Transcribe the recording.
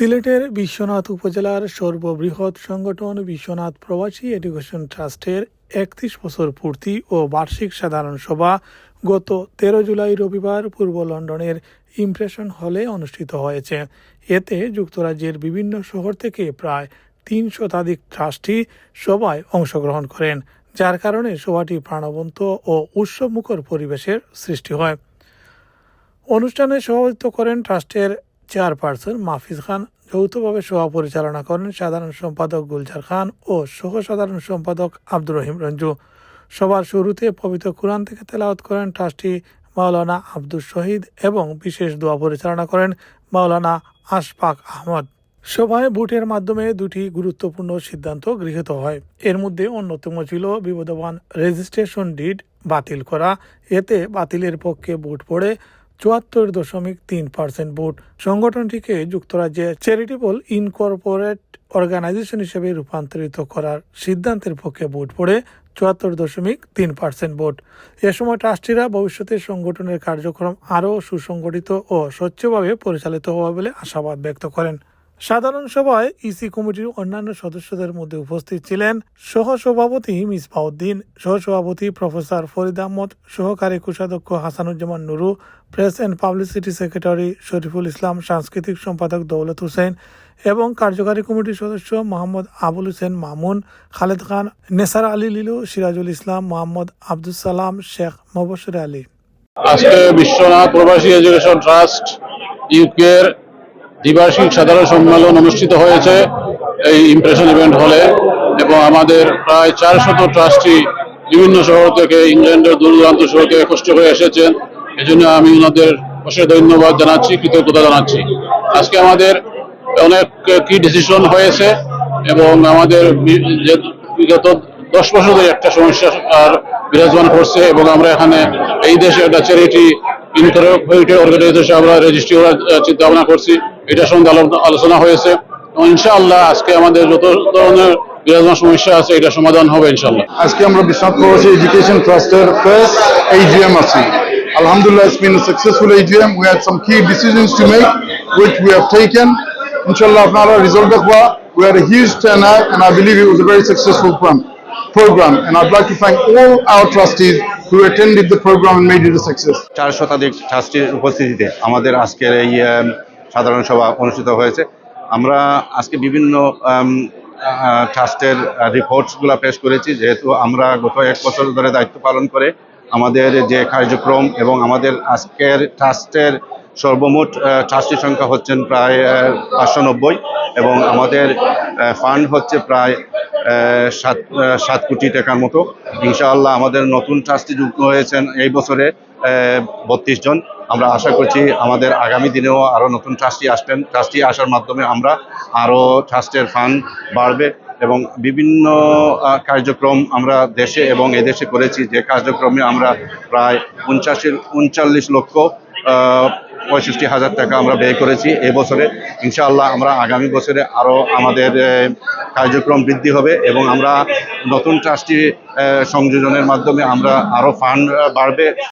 সিলেটের বিশ্বনাথ উপজেলার সর্ববৃহৎ সংগঠন বিশ্বনাথ প্রবাসী এডুকেশন ট্রাস্টের একত্রিশ বছর পূর্তি ও বার্ষিক সাধারণ সভা গত তেরো জুলাই রবিবার পূর্ব লন্ডনের ইমপ্রেশন হলে অনুষ্ঠিত হয়েছে। এতে যুক্তরাজ্যের বিভিন্ন শহর থেকে প্রায় তিন শতাধিক ট্রাস্টি সভায় অংশগ্রহণ করেন, যার কারণে সভাটি প্রাণবন্ত ও উৎসবমুখর পরিবেশের সৃষ্টি হয়। অনুষ্ঠানে সভাপতিত্ব করেন ট্রাস্টের চেয়ারপারসন মাহফিজ খান যৌথভাবে সভা পরিচালনা করেন সাধারণ সম্পাদক গুলজার খান ও সহ সাধারণ সম্পাদক আব্দুর রহিম রঞ্জু। সবার শুরুতে পবিত্র কোরআন থেকে তেলাওয়াত করেন ট্রাস্টি মাওলানা আব্দুল শহীদ এবং বিশেষ দোয়া পরিচালনা করেন মাওলানা আশফাক আহমদ। সভায় ভোটের মাধ্যমে দুটি গুরুত্বপূর্ণ সিদ্ধান্ত গৃহীত হয়। এর মধ্যে অন্যতম ছিল বিবদমান রেজিস্ট্রেশন ডিড বাতিল করা। এতে বাতিলের পক্ষে ভোট পড়ে চুয়াত্তর দশমিক তিন পার্সেন্ট ভোট। সংগঠনটিকে যুক্তরাজ্যে চ্যারিটেবল ইনকর্পোরেট অর্গানাইজেশন হিসেবে রূপান্তরিত করার সিদ্ধান্তের পক্ষে ভোট পড়ে চুয়াত্তর দশমিক তিন পার্সেন্ট ভোট। এ সময় ট্রাস্টিরা ভবিষ্যতে সংগঠনের কার্যক্রম আরও সুসংগঠিত ও স্বচ্ছভাবে পরিচালিত হবে বলে আশাবাদ ব্যক্ত করেন। সাধারণ সভায় ইসি কমিটির অন্যান্য সদস্যদের মধ্যে উপস্থিত ছিলেন সহসভাপতি মিসবাউদ্দিন সহসভাপতি প্রফেসর ফরিদ আহমদ, সহকারী কোষাধ্যক্ষ Hasanuzzaman Nuru, press and publicity secretary Shariful Islam, সাংস্কৃতিক সম্পাদক দৌলত হোসেন এবং কার্যকারী কমিটির সদস্য মোহাম্মদ আবুল হোসেন মামুন, খালেদ খান, নেসার আলী লিলু, সিরাজুল ইসলাম, মোহাম্মদ আব্দুল সালাম, শেখ মবসর আলী। আজকে বিশ্বনাথ প্রবাসী এডুকেশন ট্রাস্ট, ইউকের দ্বিবার্ষিক সাধারণ সম্মেলন অনুষ্ঠিত হয়েছে এই ইমপ্রেশন ইভেন্ট হলে এবং আমাদের প্রায় চারশত ট্রাস্টি বিভিন্ন শহর থেকে, ইংল্যান্ডের দূর দূরান্ত শহর থেকে কষ্ট করে এসেছেন। এজন্য আমি ওনাদের অশেষ ধন্যবাদ জানাচ্ছি, কৃতজ্ঞতা জানাচ্ছি। আজকে আমাদের অনেক কি ডিসিশন হয়েছে এবং আমাদের বিগত দশ বছর ধরে একটা সমস্যা আর বিরাজমান করছে এবং আমরা এখানে এই দেশে একটা চ্যারিটি আলোচনা হয়েছে। ইনশাআল্লাহ আজকে আমাদের যত ধরনের সমস্যা আছে, এটা সমাধান হবে ইনশাআল্লাহ। আজকে আমরা বিশ্বাস করেছি এডুকেশন ট্রাস্টের ফেস এইজিএম আলহামদুলিল্লাহ key decisions to make which we have taken ইনশাআল্লাহ, আপনারা রেজাল্ট দেখবা। We are a who attended the program and made it a success. চার শতাধিক ছাত্রীর উপস্থিতিতে আমাদের আজকের এই সাধারণ সভা অনুষ্ঠিত হয়েছে আমরা আজকে বিভিন্ন ট্রাস্টের রিপোর্টসগুলো পেশ করেছি যেহেতু আমরা গত এক বছর ধরে দায়িত্ব পালন করে আমাদের যে কার্যক্রম এবং আমাদের আজকের ট্রাস্টের সর্বমোট ট্রাস্টির সংখ্যা হচ্ছেন প্রায় পাঁচশো নব্বই এবং আমাদের ফান্ড হচ্ছে প্রায় সাত সাত কোটি টাকার মতো। ইনশাআল্লাহ আমাদের নতুন ট্রাস্টি যুক্ত হয়েছেন এই বছরে বত্রিশ জন। আমরা আশা করছি আমাদের আগামী দিনেও আরও নতুন ট্রাস্টি আসবেন। ট্রাস্টি আসার মাধ্যমে আমরা আরও ট্রাস্টের ফান্ড বাড়বে। এবং বিভিন্ন কার্যক্রম আমরা দেশে এবং এদেশে করেছি। যে কার্যক্রমে আমরা প্রায় উনচাশি উনচল্লিশ লক্ষ পঁয়ষট্টি হাজার টাকা আমরা ব্যয় করেছি এই বছরে। ইনশাআল্লাহ আমরা আগামী বছরে আরও আমাদের কার্যক্রম বৃদ্ধি হবে এবং আমরা নতুন ট্রাস্টি সংযোজনের মাধ্যমে আমরা আরও ফান্ড বাড়বে।